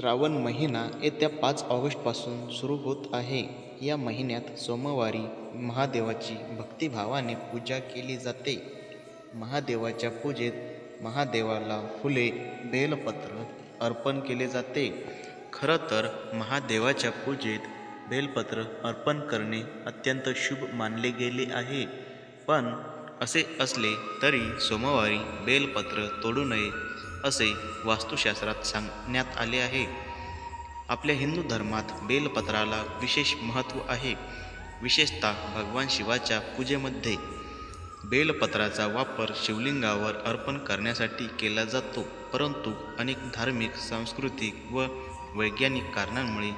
श्रावण महिना येत्या पाच ऑगस्टपासून सुरू होत आहे. या महिन्यात सोमवारी महादेवाची भक्तिभावाने पूजा केली जाते. महादेवाच्या पूजेत महादेवाला फुले बेलपत्र अर्पण केले जाते. खरं तर महादेवाच्या पूजेत बेलपत्र अर्पण करणे अत्यंत शुभ मानले गेले आहे. पण असे असले तरी सोमवारी बेलपत्र तोडू नये. असे वास्तुशास्त्रात सांगण्यात आले आहे. आपल्या हिंदू धर्मात बेलपत्राला विशेष महत्त्व आहे. विशेषतः भगवान शिवाच्या पूजेमध्ये बेलपत्राचा वापर शिवलिंगावर अर्पण करण्यासाठी केला जातो परंतु अनेक धार्मिक सांस्कृतिक व वैज्ञानिक कारणांमुळे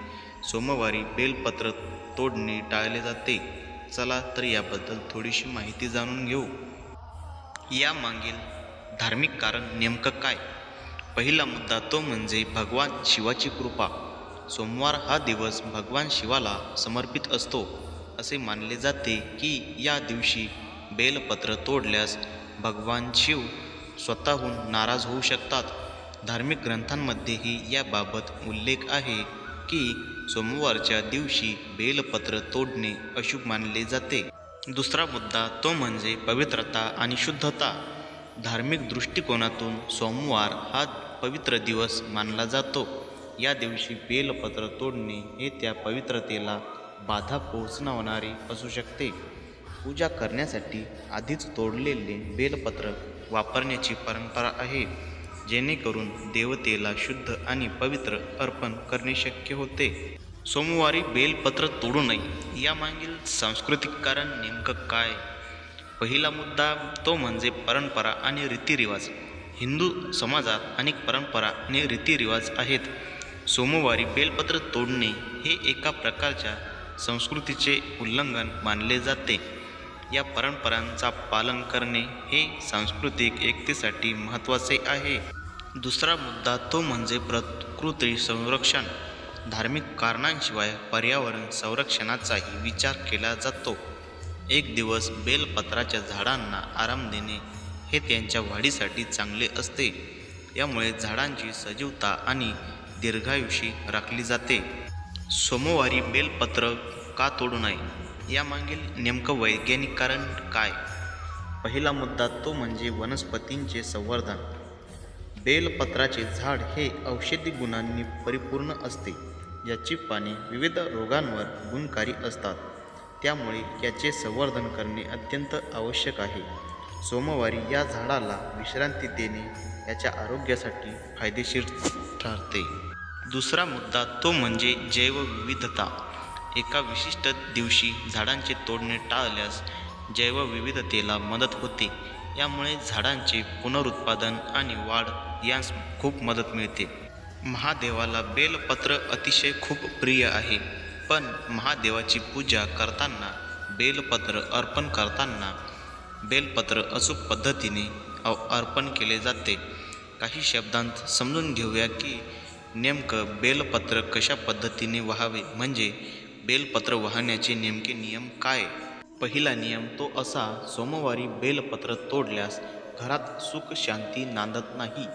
सोमवारी बेलपत्र तोडणे टाळले जाते. चला तर याबद्दल थोडीशी माहिती जाणून घेऊ. यामागील धार्मिक कारण नेमकं काय? पहिला मुद्दा तो म्हणजे भगवान शिवाची कृपा. सोमवार हा दिवस भगवान शिवाला समर्पित असतो. असे मानले जाते की या दिवशी बेलपत्र तोडल्यास भगवान शिव स्वतःहून नाराज होऊ शकतात. धार्मिक ग्रंथांमध्येही याबाबत उल्लेख आहे की सोमवारच्या दिवशी बेलपत्र तोडणे अशुभ मानले जाते. दुसरा मुद्दा तो म्हणजे पवित्रता आणि शुद्धता. धार्मिक दृष्टिकोनातून सोमवार हा पवित्र दिवस मानला जातो. या दिवशी बेलपत्र तोडणे हे त्या पवित्रतेला बाधा पोहोचवणारे असू शकते. पूजा करण्यासाठी आधीच तोडलेले बेलपत्र वापरण्याची परंपरा आहे जेणेकरून देवतेला शुद्ध आणि पवित्र अर्पण करणे शक्य होते. सोमवारी बेलपत्र तोडू नये. यामागील सांस्कृतिक कारण नेमकं काय? पहिला मुद्दा तो म्हणजे परंपरा आणि रीतिरिवाज. हिंदू समाजात अनेक परंपरा आणि रीतिरिवाज आहेत. सोमवारी बेलपत्र तोडणे हे एका प्रकारच्या संस्कृतीचे उल्लंघन मानले जाते. या परंपरांचा पालन करणे हे सांस्कृतिक एकतेसाठी महत्त्वाचे आहे. दुसरा मुद्दा तो म्हणजे प्रकृती संरक्षण. धार्मिक कारणांशिवाय पर्यावरण संरक्षणाचाही विचार केला जातो. एक दिवस बेलपत्राच्या झाडांना आराम देणे हे त्यांच्या वाढीसाठी चांगले असते. यामुळे झाडांची सजीवता आणि दीर्घायुषी राखली जाते. सोमवारी बेलपत्र का तोडू नये? यामागील नेमकं वैज्ञानिक कारण काय? पहिला मुद्दा तो म्हणजे वनस्पतींचे संवर्धन. बेलपत्राचे झाड हे औषधी गुणांनी परिपूर्ण असते. याची पाने विविध रोगांवर गुणकारी असतात. त्यामुळे याचे संवर्धन करणे अत्यंत आवश्यक आहे. सोमवारी या झाडाला विश्रांती देणे याच्या आरोग्यासाठी फायदेशीर ठरते. दुसरा मुद्दा तो म्हणजे जैवविविधता. एका विशिष्ट दिवशी झाडांचे तोडणे टाळल्यास जैवविविधतेला मदत होते. यामुळे झाडांचे पुनरुत्पादन आणि वाढ यास खूप मदत मिळते. महादेवाला बेलपत्र अतिशय खूप प्रिय आहे. पण महादेवाची पूजा करताना बेलपत्र अर्पण करताना बेलपत्र अचूक पद्धतीने अर्पण केले जाते. काही शब्दांत समजून घेऊया की नेमकं बेलपत्र कशा पद्धतीने वहावे? म्हणजे बेलपत्र वाहण्याचे नेमके नियम काय? पहिला नियम तो असा सोमवारी बेलपत्र तोडल्यास घरात सुख शांती नांदत नाही.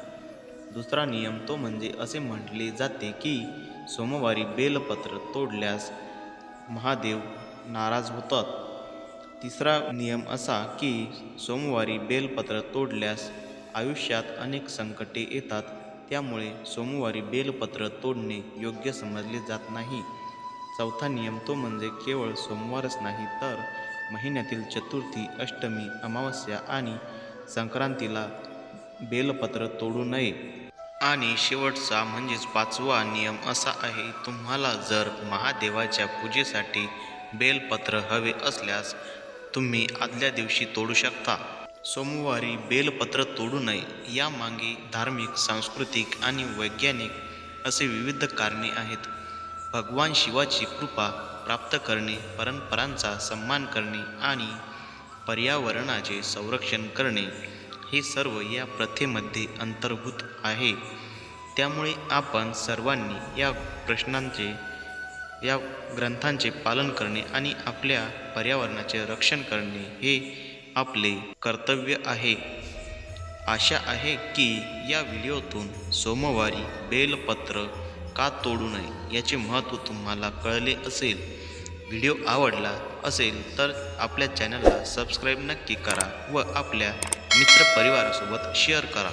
दुसरा नियम तो म्हणजे असे म्हटले जाते की सोमवारी बेलपत्र तोडल्यास महादेव नाराज होतात. तिसरा नियम असा की सोमवारी बेलपत्र तोडल्यास आयुष्यात अनेक संकटे येतात त्यामुळे सोमवारी बेलपत्र तोडणे योग्य समजले जात नाही. चौथा नियम तो म्हणजे केवळ सोमवारच नाही तर महिन्यातील चतुर्थी अष्टमी अमावस्या आणि संक्रांतीला बेलपत्र तोडू नये. आणि शेवटचा म्हणजेच पाचवा नियम असा आहे तुम्हाला जर महादेवाच्या पूजेसाठी बेलपत्र हवे असल्यास तुम्ही आदल्या दिवशी तोडू शकता. सोमवारी बेलपत्र तोडू नये यामागे धार्मिक सांस्कृतिक आणि वैज्ञानिक असे विविध कारणे आहेत. भगवान शिवाची कृपा प्राप्त करणे परंपरांचा सन्मान करणे आणि पर्यावरणाचे संरक्षण करणे हे सर्व या प्रथेमध्ये अंतर्भूत आहे. त्यामुळे आपण सर्वांनी या प्रश्नांचे या ग्रंथांचे पालन करणे आणि आपल्या पर्यावरणाचे रक्षण करणे हे आपले कर्तव्य आहे. आशा आहे की या व्हिडिओतून सोमवारी बेलपत्र का तोडू नये याचे महत्त्व तुम्हाला कळले असेल. व्हिडिओ आवडला असेल तर आपल्या चॅनलला सबस्क्राईब नक्की करा व आपल्या मित्रपरिवारासोबत शेअर करा.